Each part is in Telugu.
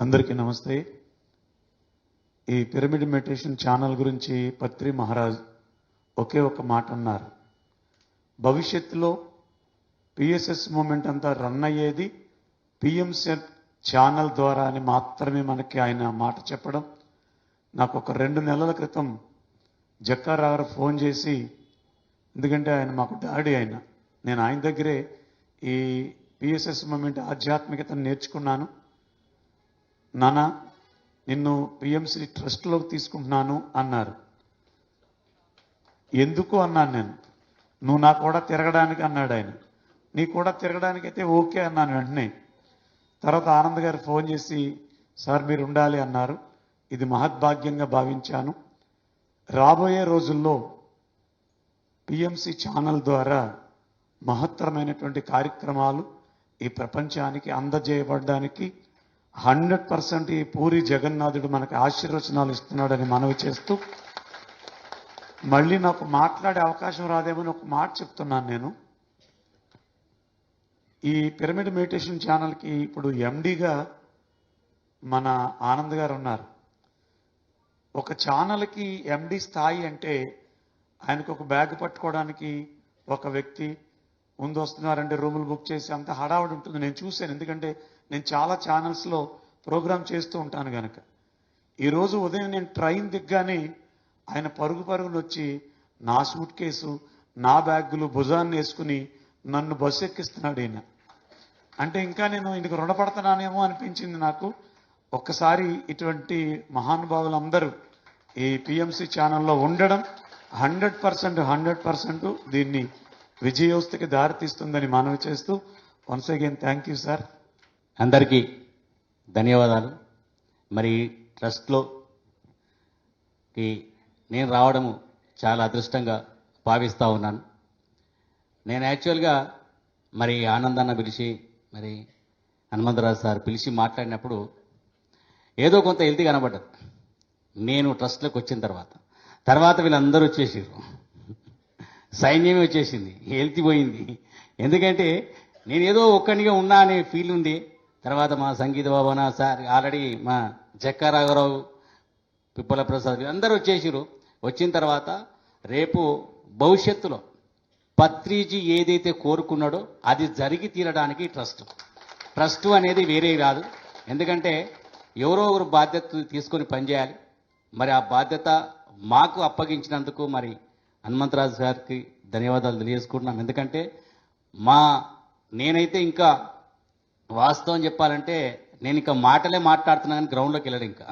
అందరికీ నమస్తే. ఈ పిరమిడ్ మెడిటేషన్ ఛానల్ గురించి పత్రి మహారాజ్ ఒకే ఒక మాట అన్నారు. భవిష్యత్తులో పిఎస్ఎస్ మూమెంట్ అంతా రన్ అయ్యేది పిఎంసెట్ ఛానల్ ద్వారా అని మాత్రమే మనకి ఆయన మాట చెప్పడం. నాకు ఒక రెండు నెలల క్రితం జక్కారావు గారు ఫోన్ చేసి ఎందుకంటే ఆయన మాకు డాడీ ఆయన నేను ఆయన దగ్గరే ఈ పిఎస్ఎస్ మూమెంట్ ఆధ్యాత్మికతను నేర్చుకున్నాను. నాన్న నిన్ను పిఎంసి ట్రస్ట్లోకి తీసుకుంటున్నాను అన్నారు. ఎందుకు అన్నాను నేను? నువ్వు నా కూడా తిరగడానికి అన్నాడు ఆయన. నీ కూడా తిరగడానికి అయితే ఓకే అన్నాను వెంటనే. తర్వాత ఆనంద్ గారు ఫోన్ చేసి సార్ మీరు ఉండాలి అన్నారు. ఇది మహద్భాగ్యంగా భావించాను. రాబోయే రోజుల్లో పిఎంసి ఛానల్ ద్వారా మహత్తరమైనటువంటి కార్యక్రమాలు ఈ ప్రపంచానికి అందజేయబడడానికి హండ్రెడ్ పర్సెంట్ ఈ పూరి జగన్నాథుడు మనకి ఆశీర్వచనాలు ఇస్తున్నాడని మనవి చేస్తూ మళ్ళీ నాకు మాట్లాడే అవకాశం రాదేమని ఒక మాట చెప్తున్నాను నేను. ఈ పిరమిడ్ మెడిటేషన్ ఛానల్కి ఇప్పుడు ఎండిగా మన ఆనంద్ గారు ఉన్నారు. ఒక ఛానల్కి ఎండి స్థాయి అంటే ఆయనకు ఒక బ్యాగ్ పట్టుకోవడానికి ఒక వ్యక్తి ముందు వస్తున్నారంటే రూములు బుక్ చేసి అంత హడావుడి ఉంటుంది. నేను చూశాను. ఎందుకంటే నేను చాలా ఛానల్స్లో ప్రోగ్రామ్ చేస్తూ ఉంటాను కనుక ఈరోజు ఉదయం నేను ట్రైన్ దిగ్గానే ఆయన పరుగు పరుగులు వచ్చి నా సూట్ కేసు నా బ్యాగులు భుజాన్ని వేసుకుని నన్ను బస్సు ఎక్కిస్తున్నాడు ఈయన. అంటే ఇంకా నేను ఇందుకు రుణపడుతున్నానేమో అనిపించింది నాకు. ఒక్కసారి ఇటువంటి మహానుభావులు అందరూ ఈ పిఎంసి ఛానల్లో ఉండడం హండ్రెడ్ పర్సెంట్ హండ్రెడ్ పర్సెంట్ దీన్ని విజయోస్తుకి దారితీస్తుందని మనవి చేస్తూ once again thank you sir అందరికీ ధన్యవాదాలు. మరి ట్రస్ట్లోకి నేను రావడము చాలా అదృష్టంగా భావిస్తూ ఉన్నాను. నేను యాక్చువల్గా మరి ఆనందాన్న పిలిచి మరి హనుమంతరాజు సార్ పిలిచి మాట్లాడినప్పుడు ఏదో కొంత హెల్తీ కనబడ్డది నేను ట్రస్ట్లోకి వచ్చిన తర్వాత. తర్వాత వీళ్ళందరూ వచ్చేసారు సైన్యమే వచ్చేసింది. హెల్తీ పోయింది. ఎందుకంటే నేను ఏదో ఒక్కడిగా ఉన్నా అనే ఫీల్ ఉంది. తర్వాత మా సంగీత భవన సార్ ఆల్రెడీ మా జక్కా రాఘరావు పిప్పల ప్రసాద్ అందరూ వచ్చేసారు వచ్చిన తర్వాత రేపు భవిష్యత్తులో పత్రిజీ ఏదైతే కోరుకున్నాడో అది జరిగి తీరడానికి ట్రస్ట్. ట్రస్ట్ అనేది వేరే కాదు. ఎందుకంటే ఎవరో ఒకరు బాధ్యత తీసుకొని పనిచేయాలి. మరి ఆ బాధ్యత మాకు అప్పగించినందుకు మరి హనుమంతరాజు గారికి ధన్యవాదాలు తెలియజేసుకుంటున్నాం. ఎందుకంటే మా నేనైతే ఇంకా వాస్తవం చెప్పాలంటే నేను ఇంకా మాటలే మాట్లాడుతున్నాను కానీ గ్రౌండ్లోకి వెళ్ళడు ఇంకా.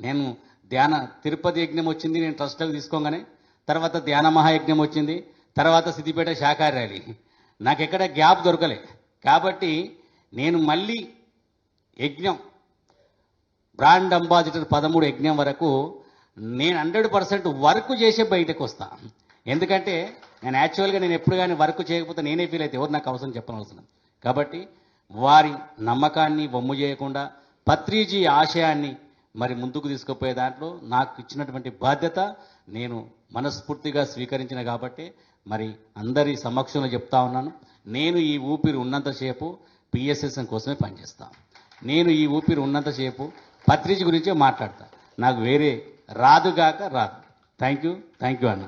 నేను ధ్యాన తిరుపతి యజ్ఞం వచ్చింది నేను ట్రస్ట్లోకి తీసుకోగానే తర్వాత ధ్యాన మహాయజ్ఞం వచ్చింది తర్వాత సిద్దిపేట శాఖారి ర్యాలీ. నాకు ఎక్కడ గ్యాప్ దొరకలే. కాబట్టి నేను మళ్ళీ యజ్ఞం బ్రాండ్ అంబాసిడర్ పదమూడు యజ్ఞం వరకు నేను హండ్రెడ్ పర్సెంట్ వర్క్ చేసే బయటకు వస్తా. ఎందుకంటే నేను యాక్చువల్గా నేను ఎప్పుడు కానీ వర్క్ చేయకపోతే నేనే ఫీల్ అయితే ఎవరు నాకు అవసరం చెప్పనవసరం. కాబట్టి వారి నమ్మకాన్ని వమ్ము చేయకుండా పత్రిజీ ఆశయాన్ని మరి ముందుకు తీసుకుపోయే దాంట్లో నాకు ఇచ్చినటువంటి బాధ్యత నేను మనస్ఫూర్తిగా స్వీకరించిన కాబట్టి మరి అందరి సమక్షంలో చెప్తా ఉన్నాను. నేను ఈ ఊపిరి ఉన్నంతసేపు పిఎస్ఎస్ఎం కోసమే పనిచేస్తాను నేను ఈ ఊపిరి ఉన్నంతసేపు పత్రిజీ గురించే మాట్లాడతా. నాకు వేరే రాదుగాక రాదు. థ్యాంక్ యూ థ్యాంక్ యూ అన్న.